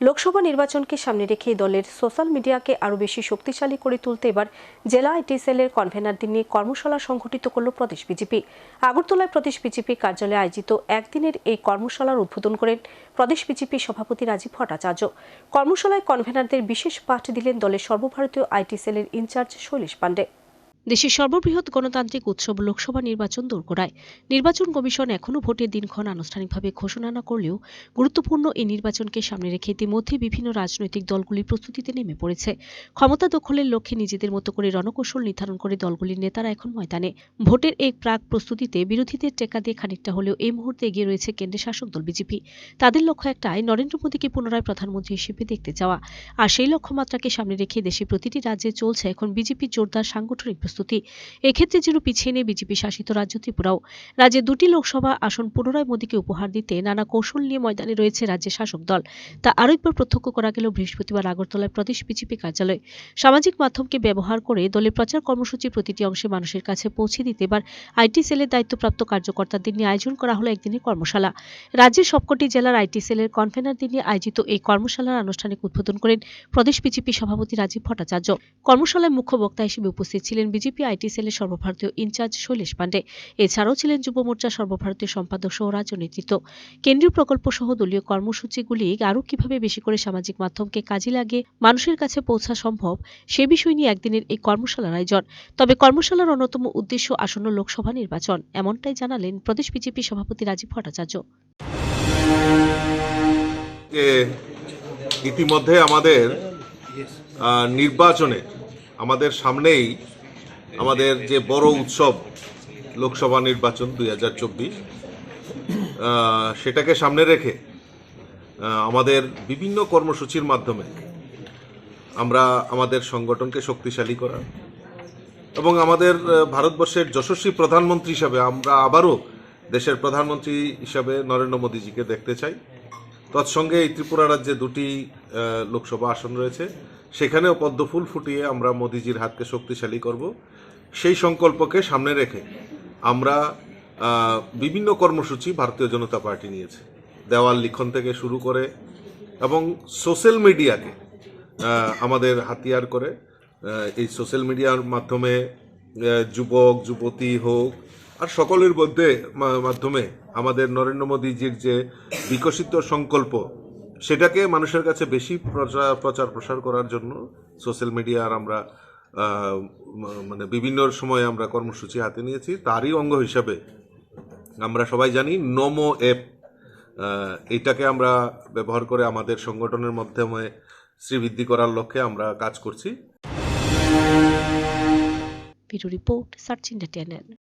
লোকসভা নির্বাচনকে সামনে রেখে দলের সোশ্যাল মিডিয়াকে আরও বেশি শক্তিশালী করে তুলতে এবার জেলা আইটি সেলের কনভেনারদের নিয়ে কর্মশালা সংঘটিত করল প্রদেশ বিজেপি। আগরতলায় প্রদেশ বিজেপি কার্যালয়ে আয়োজিত একদিনের এই কর্মশালার উদ্বোধন করেন প্রদেশ বিজেপি সভাপতি রাজীব ভট্টাচার্য। কর্মশালায় কনভেনারদের বিশেষ পাঠ দিলেন দলের সর্বভারতীয় আইটি সেলের ইনচার্জ শৈলেশ পাণ্ডে। দেশের সর্ববৃহৎ গণতান্ত্রিক উৎসব লোকসভা নির্বাচন দোরগোড়ায়। নির্বাচন কমিশন এখনও ভোটের দিনক্ষণ আনুষ্ঠানিকভাবে ঘোষণা না করলেও গুরুত্বপূর্ণ এই নির্বাচনকে সামনে রেখে ইতিমধ্যে বিভিন্ন রাজনৈতিক দলগুলি প্রস্তুতিতে নেমে পড়েছে। ক্ষমতা দখলের লক্ষ্যে নিজেদের মতো করে রণকৌশল নির্ধারণ করে দলগুলির নেতারা এখন ময়দানে। ভোটের এই প্রাক প্রস্তুতিতে বিরোধীদের টেকা দিয়ে খানিকটা হলেও এই মুহূর্তে এগিয়ে রয়েছে কেন্দ্রের শাসক দল বিজেপি। তাদের লক্ষ্য একটাই, নরেন্দ্র মোদীকে পুনরায় প্রধানমন্ত্রী হিসেবে দেখতে যাওয়া আর সেই লক্ষ্যমাত্রাকে সামনে রেখে দেশের প্রতিটি রাজ্যে চলছে এখন বিজেপির জোরদার সাংগঠনিক প্রস্তুতি। এক্ষেত্রে যেন পিছিয়ে নেই বিজেপি শাসিত রাজ্য ত্রিপুরাও। রাজ্যে দুটি লোকসভা আসন পুনরায় মোদীকে উপহার দিতে নানা কৌশল নিয়ে ময়দানে রয়েছে রাজ্যের শাসক দল। তা আরও একবার প্রত্যক্ষ করা গেল বৃহস্পতিবার আগরতলায় প্রদেশ বিজেপি কার্যালয়ে। সামাজিক মাধ্যমকে ব্যবহার করে দলের প্রচার কর্মসূচি প্রতিটি অংশে মানুষের কাছে পৌঁছে দিতে এবার আইটি সেলের দায়িত্বপ্রাপ্ত কার্যকর্তাদের নিয়ে আয়োজন করা হলো একদিনের কর্মশালা। রাজ্যের সবকটি জেলার আইটি সেলের কনভেনারদের নিয়ে আয়োজিত এই কর্মশালার আনুষ্ঠানিক উদ্বোধন করেন প্রদেশ বিজেপি সভাপতি রাজীব ভট্টাচার্য। কর্মশালায় মুখ্য বক্তা হিসেবে উপস্থিত ছিলেন বিজেপি আইটি সেলের সর্বভারতীয় ইনচার্জ শৈলেশ পাণ্ডে। এছাড়াও ছিলেন যুব মোর্চার সর্বভারতীয় সম্পাদক সহ রাজ্য নেতৃত্ব। কেন্দ্রীয় প্রকল্প সহ দলীয় কর্মসূচিগুলি আরও কীভাবে বেশি করে সামাজিক মাধ্যমকে কাজে লাগিয়ে মানুষের কাছে পৌঁছা সম্ভব, সে বিষয় নিয়ে একদিনের এই কর্মশালার আয়োজন। তবে কর্মশালার অন্যতম উদ্দেশ্য আসন্ন লোকসভা নির্বাচন, এমনটাই জানালেন প্রদেশ বিজেপি সভাপতি রাজীব ভট্টাচার্য। ইতিমধ্যে আমাদের নির্বাচনে আমাদের সামনেই আমাদের যে বড় উৎসব লোকসভা নির্বাচন দুই হাজার চব্বিশ সেটাকে সামনে রেখে আমাদের বিভিন্ন কর্মসূচির মাধ্যমে আমরা আমাদের সংগঠনকে শক্তিশালী করা এবং আমাদের ভারতবর্ষের যশস্বী প্রধানমন্ত্রী হিসাবে আমরা আবারও দেশের প্রধানমন্ত্রী হিসাবে নরেন্দ্র মোদীজিকে দেখতে চাই। তৎসঙ্গে এই ত্রিপুরা রাজ্যে দুটি লোকসভা আসন রয়েছে। সেখানেও পদ্মফুল ফুটিয়ে আমরা মোদিজির হাতকে শক্তিশালী করব। সেই সংকল্পকে সামনে রেখে আমরা বিভিন্ন কর্মসূচি ভারতীয় জনতা পার্টি নিয়েছে। দেওয়াল লিখন থেকে শুরু করে এবং সোশ্যাল মিডিয়াকে আমাদের হাতিয়ার করে এই সোশ্যাল মিডিয়ার মাধ্যমে যুবক, যুবতী হোক, আর সকলের মধ্যে মাধ্যমে আমাদের নরেন্দ্র মোদীজির যে বিকশিত সংকল্প, সেটাকে মানুষের কাছে বেশি প্রচার প্রচার প্রসার করার জন্য সোশ্যাল মিডিয়ার আমরা মানে বিভিন্ন সময়ে আমরা কর্মসূচি হাতে নিয়েছি। তারই অঙ্গ হিসাবে আমরা সবাই জানি নমো অ্যাপ এটাকে আমরা ব্যবহার করে আমাদের সংগঠনের মাধ্যমে শ্রীবৃদ্ধি করার লক্ষ্যে আমরা কাজ করছি। Report, search India